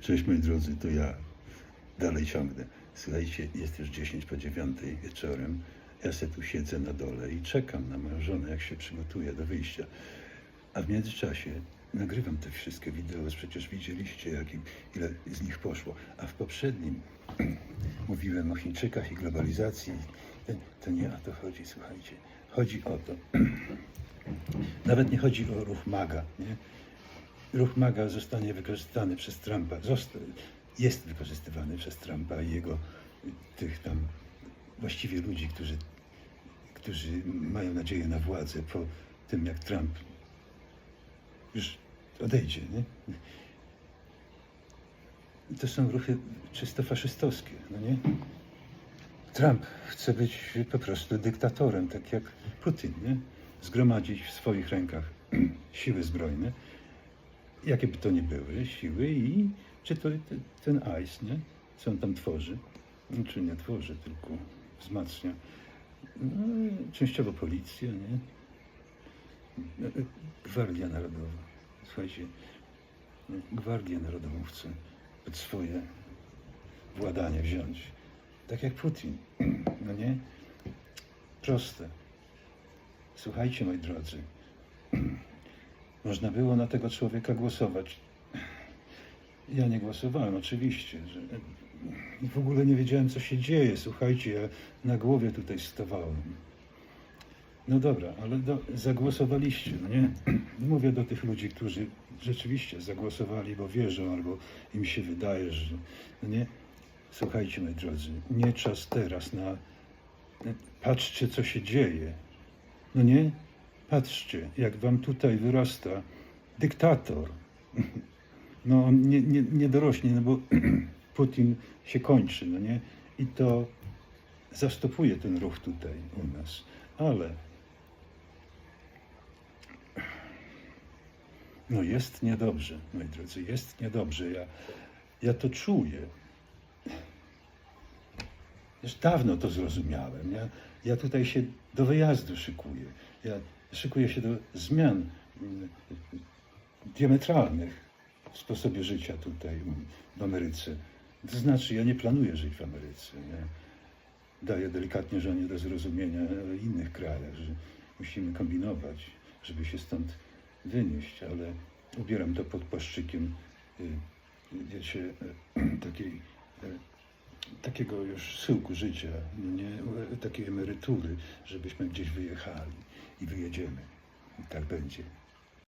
Cześć moi drodzy, to ja dalej ciągnę. Słuchajcie, jest już 10 po 9 wieczorem. Ja se tu siedzę na dole i czekam na moją żonę, jak się przygotuje do wyjścia. A w międzyczasie nagrywam te wszystkie wideo, przecież widzieliście, jak, i- ile z nich poszło. A w poprzednim mówiłem o Chińczykach i globalizacji. To nie o to chodzi, słuchajcie. Chodzi o to. Nawet nie chodzi o ruch MAGA, nie? Ruch MAGA zostanie wykorzystany przez Trumpa, jest wykorzystywany przez Trumpa i jego tych tam właściwie ludzi, którzy, którzy mają nadzieję na władzę po tym, jak Trump już odejdzie. Nie? To są ruchy czysto faszystowskie, no nie? Trump chce być po prostu dyktatorem, tak jak Putin, nie? Zgromadzić w swoich rękach siły zbrojne, jakie by to nie były siły i czy to te- ten ICE, nie? Co on tam tworzy, No, czy nie tworzy, tylko wzmacnia. No, częściowo policja, nie? Gwardia Narodowa. Słuchajcie, Gwardię Narodową chce pod swoje władanie wziąć. Tak jak Putin, no nie? Proste. Słuchajcie, moi drodzy, można było na tego człowieka głosować. Ja nie głosowałem, oczywiście. Że... W ogóle nie wiedziałem, co się dzieje. Słuchajcie, ja na głowie tutaj stawałem. No dobra, ale do, zagłosowaliście, no nie? Mówię do tych ludzi, którzy rzeczywiście zagłosowali, bo wierzą, albo im się wydaje, że... No nie? Słuchajcie, moi drodzy, nie czas teraz na... Patrzcie, co się dzieje. No nie? Patrzcie, jak wam tutaj wyrasta dyktator. No on nie, nie, nie dorośnie, no bo Putin się kończy, no nie? I to zastopuje ten ruch tutaj u nas. Ale no jest niedobrze, moi drodzy, jest niedobrze. Ja, ja to czuję. Już dawno to zrozumiałem. Ja, ja tutaj się do wyjazdu szykuję. Ja szykuję się do zmian mm, diametralnych w sposobie życia tutaj w Ameryce. To znaczy, ja nie planuję żyć w Ameryce. Ja daję delikatnie żonie do zrozumienia o innych krajach, że musimy kombinować, żeby się stąd wynieść, ale ubieram to pod płaszczykiem, y, wiecie, y, takiej y, takiego już schyłku życia, nie, takiej emerytury, żebyśmy gdzieś wyjechali i wyjedziemy. I tak będzie.